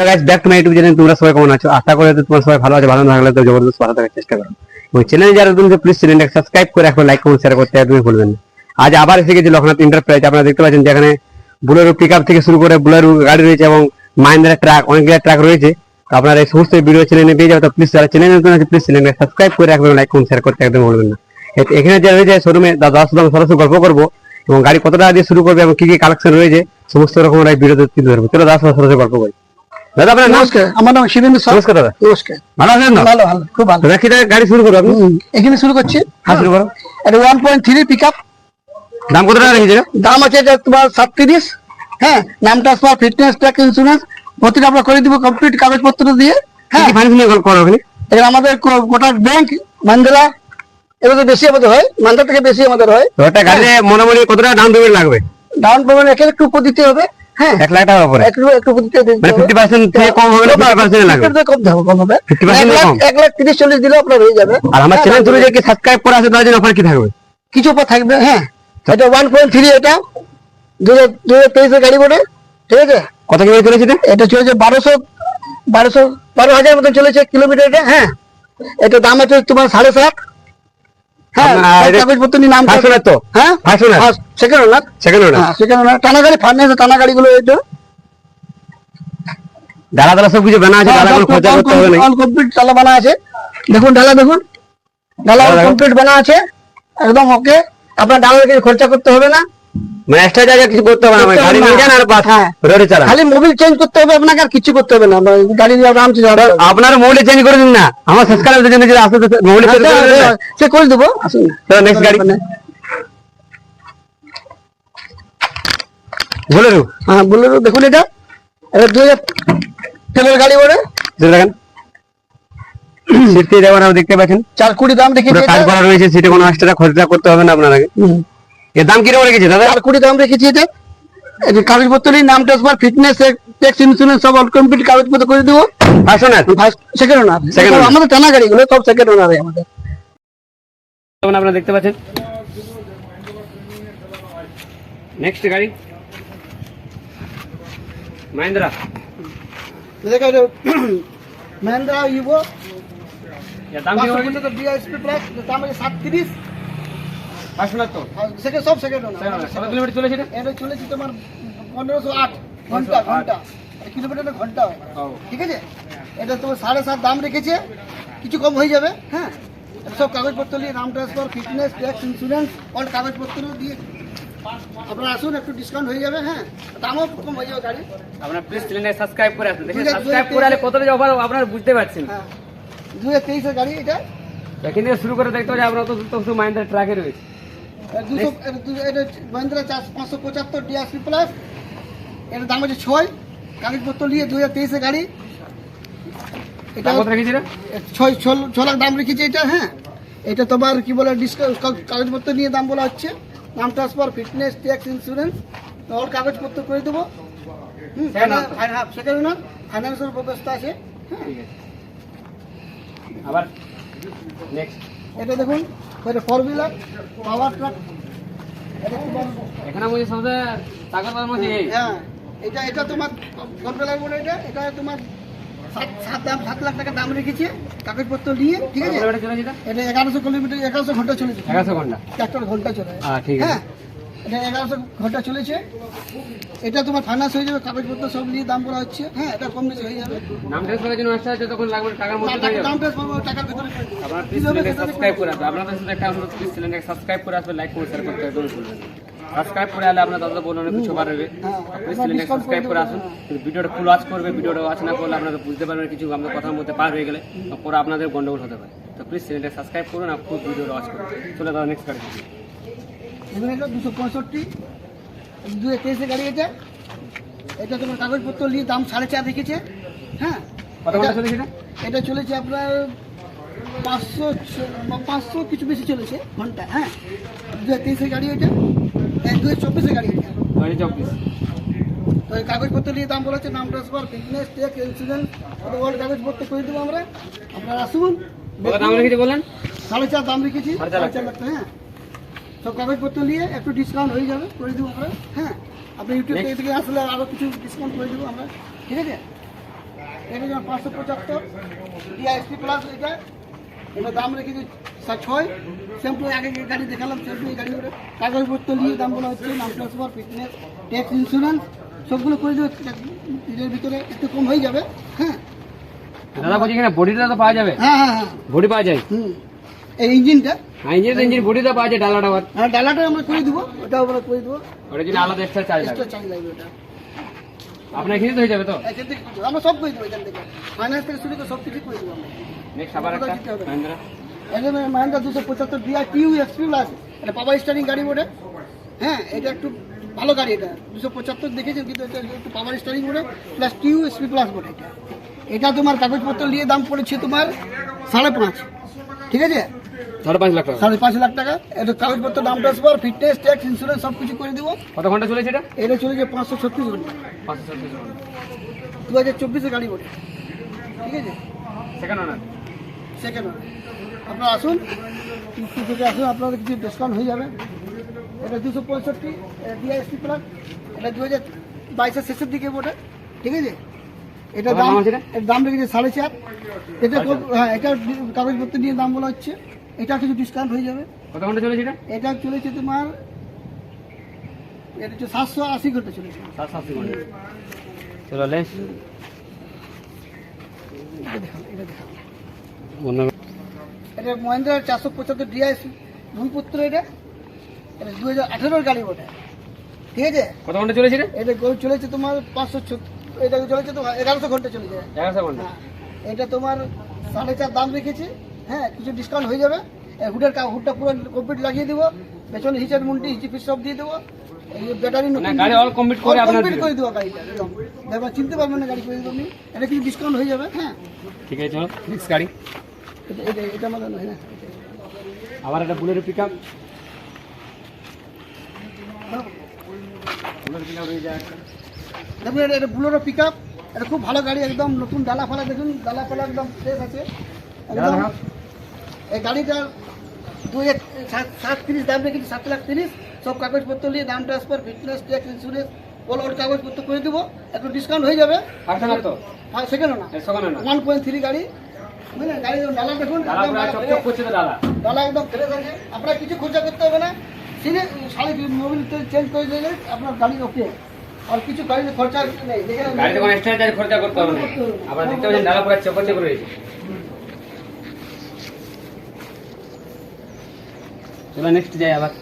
Hello guys back to my YouTube channel তোমরা সবাই কেমন আছো? আশা করি হয়তো তোমরা সবাই ভালো আছো, ভালো থাকলে তো জবরদস্ত ভালো থাকার চেষ্টা করো। এবং চ্যানেলে যারা তুমি প্লিজ চ্যানেলটাকে সাবস্ক্রাইব করে রাখো লাইক কমেন্ট শেয়ার করতে একদমই ভুলবেন না। আজ আবার এসে গেছি লখনৌ এন্টারপ্রাইজ আপনারা দেখতে পাচ্ছেন যেখানে বুলেরো পিক আপ থেকে শুরু করে বুলেরো গাড়ি রয়েছে এবং মাহিন্দ্রা ট্রাক অনেকগুলো ট্রাক রয়েছে। আপনারা এই সমস্ত ভিডিও চ্যানেলে পেয়ে যাবে, তো প্লিজ যারা চ্যানেল নতুন আছে প্লিজ চ্যানেলকে সাবস্ক্রাইব করে রাখবেন লাইক কমেন্ট শেয়ার করতে একদম ভুলবেন না। এখানে যে রয়েছে শোরুমে দাদা শুধু সরাসরি গল্প করব এবং গাড়ি কত টাকা দিয়ে শুরু করবে এবং কি কি কালেকশন রয়েছে, সমস্ত রকম ভিডিওতে তুলে ধরবো। চলো দাদা সরাসরি গল্প করি। দাদা আপনার নমস্কার আমার নাম শিবেন্দ্র সাউ নমস্কার দাদা। নমস্কার। ভালো আছেন ভালো ভালো খুব ভালো। দাদা গাড়ি শুরু করব আপনি? এখানে শুরু করছি। হ্যাঁ শুরু করো। এটা one point three pick up দাম কত টাকা রেখেছে দাম আছে এটা তোমার সাতত্রিশ। হ্যাঁ নাম ট্রান্সফার ফিটনেস ট্র্যাক ইন্স্যুরেন্স প্রতিটা আমরা করে দিব কমপ্লিট কাগজপত্র দিয়ে। হ্যাঁ। ফাইন্যান্স নিয়ে করো ওখানে এখানে আমাদের গোটা ব্যাংক মান্দালা এগুলো বেশি আমাদের হয়। মান্দা থেকে বেশি আমাদের হয়। তো একটা গাড়িতে মোটামুটি কত টাকা ডাউন পেমেন্ট লাগবে? ডাউন পেমেন্ট একে একটু উপর দিতে হবে। হ্যাঁ। এক লাখ টাকার উপরে। একটু মানে হবে। 50% থেকে কম হবে না, 50% লাগবে। কম হবে কম হবে। 50% এক লাখ কম? এক লাখ তিরিশ চল্লিশ দিলে আপনার হয়ে যাবে। আর আমার হ্যাঁ, চ্যানেল থ্রু যে কি সাবস্ক্রাইব করা আছে তার জন্য অফার কি থাকবে? কিছু থাকবে হ্যাঁ। এটা ওয়ান পয়েন্ট থ্রি এটা। দু হাজার দু হাজার তেইশের গাড়ি বলে ঠিক আছে? কত কিলোমিটার চলেছে এটা? এটা চলেছে বারোশো বারোশো বারো হাজার মতন চলেছে কিলোমিটার এটা হ্যাঁ। এটা দাম আছে তোমার সাড়ে সাত। ডালা ডালা কিছু বানা আছে ডালা কমপ্লিট ডালা বানা আছে। দেখুন ডালা দেখুন। ডালা ডালা কমপ্লিট বানা আছে। একদম ওকে। আপনার ডালার কিছু খরচা করতে হবে না। এক্সট্রা কিছু করতে হবে না মানে গাড়ি নিয়ে যান আর বাস হ্যাঁ। রোডে চালান। খালি মোবিল চেঞ্জ করতে হবে আপনাকে আর কিছু করতে হবে না। গাড়ি নিয়ে আরামসে যাওয়া আপনার মোবাইলে চেঞ্জ করে দিন না। আমার সাবস্ক্রাইবারদের জন্য যদি আসতে মোবাইলে চেঞ্জ করে দিন। সে করে দেবো আসুন। নেক্সট গাড়ি। বোলেরো হ্যাঁ বলে দেখুন এটা। এটা দুই হাজার তেলের গাড়ি দেখেন দেখতে পাচ্ছেন। চার কোটি দাম এটা। কাজ করা রয়েছে সিটে কোনো এক্সট্রা খরচা করতে হবে না আপনাকে হুম। এর দাম কীরকম রেখেছে? দাদা? চার কোটি দাম রেখেছি এটা। কাগজপত্র নাম ফিটনেস ট্যাক্স ইন্স্যুরেন্স সব অল কমপ্লিট কাগজপত্র করে দেবো। First owner first second owner আমাদের টানা গাড়িগুলো সব সেকেন্ড ওনারে আমাদের। তখন আপনারা দেখতে পাচ্ছেন? নেক্সট গাড়ি। মহিন্দ্রা। মহিন্দ্রা ইভো দাম কি হবে তো বিআইএসপি প্লাস দাম আছে 37 তো? হ্যাঁ, সেকেন্ড সব সেকেন্ড কিলোমিটার চলেছে চলেছে তোমার পনেরোশো আট ঘণ্টা ঘণ্টা। ঘণ্টা। ঠিক আছে? তোমার সাড়ে সাত দাম রেখেছে। কিছু কম হয়ে যাবে হ্যাঁ? সব কাগজপত্র নিয়ে নাম transfer fitness tax insurance all কাগজপত্র দিয়ে। আপনারা আসুন একটু ডিসকাউন্ট হয়ে যাবে হ্যাঁ? দামও কম হয়ে যাবে গাড়ি। আপনার প্লিজ চ্যানেলটা সাবস্ক্রাইব করে আসুন। দেখেন সাবস্ক্রাইব করলে কতটা অফার আপনারা বুঝতে পারছেন। হ্যাঁ। দু হাজার গাড়ি এটা। এখান থেকে শুরু করে দেখতে হবে আপনারা তো মাইন্ডের ট্রাকে রয়েছে। দুশো এটা মহিন্দ্রা চার পাঁচশো পঁচাত্তর ডিআরসি প্লাস এটার দাম হচ্ছে ছয়। কাগজপত্র নিয়ে দু হাজার তেইশের গাড়ি। এটা ছয় ছ- লাখ দাম রেখেছে এটা হ্যাঁ। এটা তোমার কি বলে ডিসকাউন্ট কাগজপত্র নিয়ে দাম বলা হচ্ছে। নাম transfer fitness tax insurance all কাগজপত্র করে দেবো। hand. সেকেন্ড ওনার ফাইন্যান্সের ব্যবস্থা আছে। আবার নেক্সট এটা দেখুন। এটা ফোর হুইলার পাওয়ার ট্রাক এখানে মধ্যে সবচেয়ে টাকার মধ্যে। হ্যাঁ এটা এটা তোমার কন্ট্রোলার বলে এটা এটা তোমার সাত দাম সাত লাখ টাকা দাম রেখেছে কাগজপত্র নিয়ে ঠিক আছে? এটা এগারোশো কিলোমিটার এগারোশো ঘণ্টা চলেছে এগারোশো ঘণ্টা। চারটার ঘণ্টা চলে। হ্যাঁ ঠিক আছে। হ্যাঁ এটা এগারোশো ঘণ্টা চলেছে। এটা তোমার ফাইন্যান্স হয়ে যাবে কাগজপত্র সব নিয়ে দাম বলা হচ্ছে। হ্যাঁ এটা কম বেশি হয়ে যাবে। নাম ট্রান্সফারের জন্য তখন লাগবে টাকার মধ্যে দাম ট্রান্সফার করব, টাকার ভেতরে। আপনারা প্লিজ সাবস্ক্রাইব করে আসবেন আপনাদের সাথে একটা অনুরোধ প্লিজ সাবস্ক্রাইব করে আসবেন লাইক করে শেয়ার করতে ভুলবেন সাবস্ক্রাইব করে আলে আপনার দাদা বোন অনেক কিছু পারবে প্লিজ আপনারা সাবস্ক্রাইব করে করে আসুন। ভিডিওটা ফুল ওয়াচ করবে ভিডিওটা ওয়াচ না করলে আপনারা বুঝতে পারবেন কিছু আমাদের কথার মধ্যে পার হয়ে গেলে পরে আপনাদের গন্ডগোল হতে পারে। তো প্লিজ চ্যানেলটা সাবস্ক্রাইব করুন আর খুব ভিডিওটা ওয়াচ করুন। চলে দাদা নেক্সট গাড়ি এখানে এটা দুশো পঁয়ষট্টি দু তেইশে গাড়ি এটা এটা তোমার কাগজপত্র নিয়ে দাম সাড়ে চার রেখেছে। হ্যাঁ? এটা- চলেছে আপনার পাঁচশো পাঁচশো কিছু বেশি চলেছে ঘণ্টা হ্যাঁ? দু হাজার তেইশের গাড়ি এটা এক দু হাজার চব্বিশের গাড়ি এটা। চব্বিশ। তো এই কাগজপত্র নিয়ে দাম বলা হচ্ছে নাম transfer fitness tax insurance world কাগজপত্র করে দেবো আমরা? আপনারা আসুন। দাম রেখেছে বললেন? সাড়ে চার দাম রেখেছি সাড়ে চার লাখ। সাড়ে সব কাগজপত্র নিয়ে একটু ডিসকাউন্ট হয়ে যাবে করে দেবো আমরা। হ্যাঁ আপনি ইউটিউব. থেকে থেকে আসলে আরও কিছু ডিসকাউন্ট করে দেবো আমরা। ঠিক আছে? এটা যেমন পাঁচশো পঁচাত্তর টিআইএসপি প্লাস এটা। এটা দাম রেখেছি ছয়। সেমটু আগে যে গাড়ি দেখালাম সেমটু এই গাড়ি কাগজপত্র নিয়ে দাম বলা হচ্ছে নাম ট্রান্সফার ফিটনেস ট্যাক্স ইন্স্যুরেন্স সবগুলো করে দেবো। এর ভিতরে একটু কম হয়ে যাবে। হ্যাঁ। দাদা বলছি এখানে বডিটা তো পাওয়া যাবে? হ্যাঁ হ্যাঁ হ্যাঁ। বডি পাওয়া যায়? হুম। এই ইঞ্জিনটা? ইঞ্জিন ইঞ্জিন বডিটা পাওয়া যায় ডালাটা হ্যাঁ ডালাটা আমরা করে দেবো ওটাও আমরা করে দেবো। ওটা জন্য আলাদা এক্সট্রা চার্জ এক্সট্রা চার্জ লাগবে ওটা। আপনার এখানে তো হয়ে যাবে তো? এখান আমরা সব করে দেবো এখান থেকে। ফাইন্যান্স থেকে শুরু করে সব কিছু করে দেবো আমরা। নেক্সট আবার একটা মহিন্দ্রা। এখানে মাহিন্দ্রা দুশো পঁচাত্তর টিউ এক্সপি প্লাস এটা পাওয়ার স্টারিং গাড়ি বটে হ্যাঁ এটা একটু ভালো গাড়ি এটা। দুশো পঁচাত্তর দেখেছেন কিন্তু এটা একটু পাওয়ার স্টারিং বটে প্লাস টিউ প্লাস এটা তোমার কাগজপত্র নিয়ে দাম পড়েছে তোমার সাড়ে পাঁচ। ঠিক আছে? সাড়ে পাঁচ লাখ টাকা। সাড়ে পাঁচ লাখ টাকা। এটা কাগজপত্র দাম ট্রান্সফার ফিটনেস ট্যাক্স ইন্স্যুরেন্স সব কিছু করে দেবো। কত ঘণ্টা চলেছে এটা? এটা চলেছে পাঁচশো ছত্রিশ ঘণ্টা। পাঁচশো ছত্রিশ ঘণ্টা। দু হাজার চব্বিশে গাড়ি বটে। ঠিক আছে? সেকেন্ড আপনারা আসুন থেকে আসুন আপনাদের কিছু ডিসকাউন্ট হয়ে যাবে। এটা দুশো পঁয়ষট্টি এটা দু হাজার বাইশের শেষের দিকে ওটা ঠিক আছে? এটা দাম দাম আছে এটা? এর দাম রেখেছে সাড়ে চার। এটা হ্যাঁ এটা কাগজপত্র নিয়ে দাম বলা হচ্ছে। এটা কিছু ডিসকাউন্ট হয়ে যাবে। কত ঘণ্টা চলেছে এটা? এটা চলেছে তোমার এটা হচ্ছে সাতশো আশি ঘণ্টা চলেছে। সাত সাতশো ঘণ্টা। চলো লেস এটা দেখাও এটা দেখাও। এটা মহেন্দ্রা চারশো পঁচাত্তর ডিআইএস ভূমিপুত্র এটা। এটা দু হাজার আঠেরোর গাড়ি ওটা ঠিক আছে? কত ঘণ্টা চলেছে এটা? চলেছে তোমার পাঁচশো এটা চলেছে তোমার এগারোশো ঘণ্টা চলেছে। এগারোশো ঘণ্টা। হ্যাঁ। এটা তোমার সাড়ে চার দাম রেখেছি। হ্যাঁ কিছু ডিসকাউন্ট হয়ে যাবে। হুডের হুডটা পুরো কমপ্লিট লাগিয়ে দেবো। পেছনে হিচার মুন্টি হিচি ফিচ সব দিয়ে দেবো। ব্যাটারি মানে গাড়ি করে আপনার কমপ্লিট করে দেবো গাড়িটা চিনতে পারবেন না গাড়ি করে দেবো আপনি। এটা কিছু ডিসকাউন্ট হয়ে যাবে হ্যাঁ। ঠিক আছে চলো নেক্সট গাড়ি। এটা এটা এটা আমাদের নয় না আবার একটা বুলেরো পিক আপ হ্যাঁ। দেখুন এটা বুলোরো পিক আপ এটা খুব ভালো গাড়ি একদম নতুন ডালা ফালা দেখুন ডালা ফালা একদম ফ্রেশ আছে। একদম। এই গাড়িটার দু হাজার সাত- সাত তিরিশ দাম রেখেছি সাত লাখ তিরিশ। সব কাগজপত্র নিয়ে দাম ট্রান্সফার ফিটনেস ট্যাক্স ইন্স্যুরেন্স ওল ওর কাগজপত্র করে দেবো। একটু ডিসকাউন্ট হয়ে যাবে। না। ওয়ান পয়েন্ট থ্রি গাড়ি। গাড়ি ডালা দেখুন ডালা একদম আছে আপনার কিছু খরচা করতে হবে না। সিনে সাড়ে মোবিল চেঞ্জ করে দিলে আপনার গাড়ি ওকে আর কিছু গাড়িতে খরচা নেই। গাড়িতে কোনো এক্সট্রা খরচা করতে হবে না। আপনারা দেখতে পাচ্ছেন ডালা পুরো চকচক রয়েছে চলো নেক্সট যাই আবার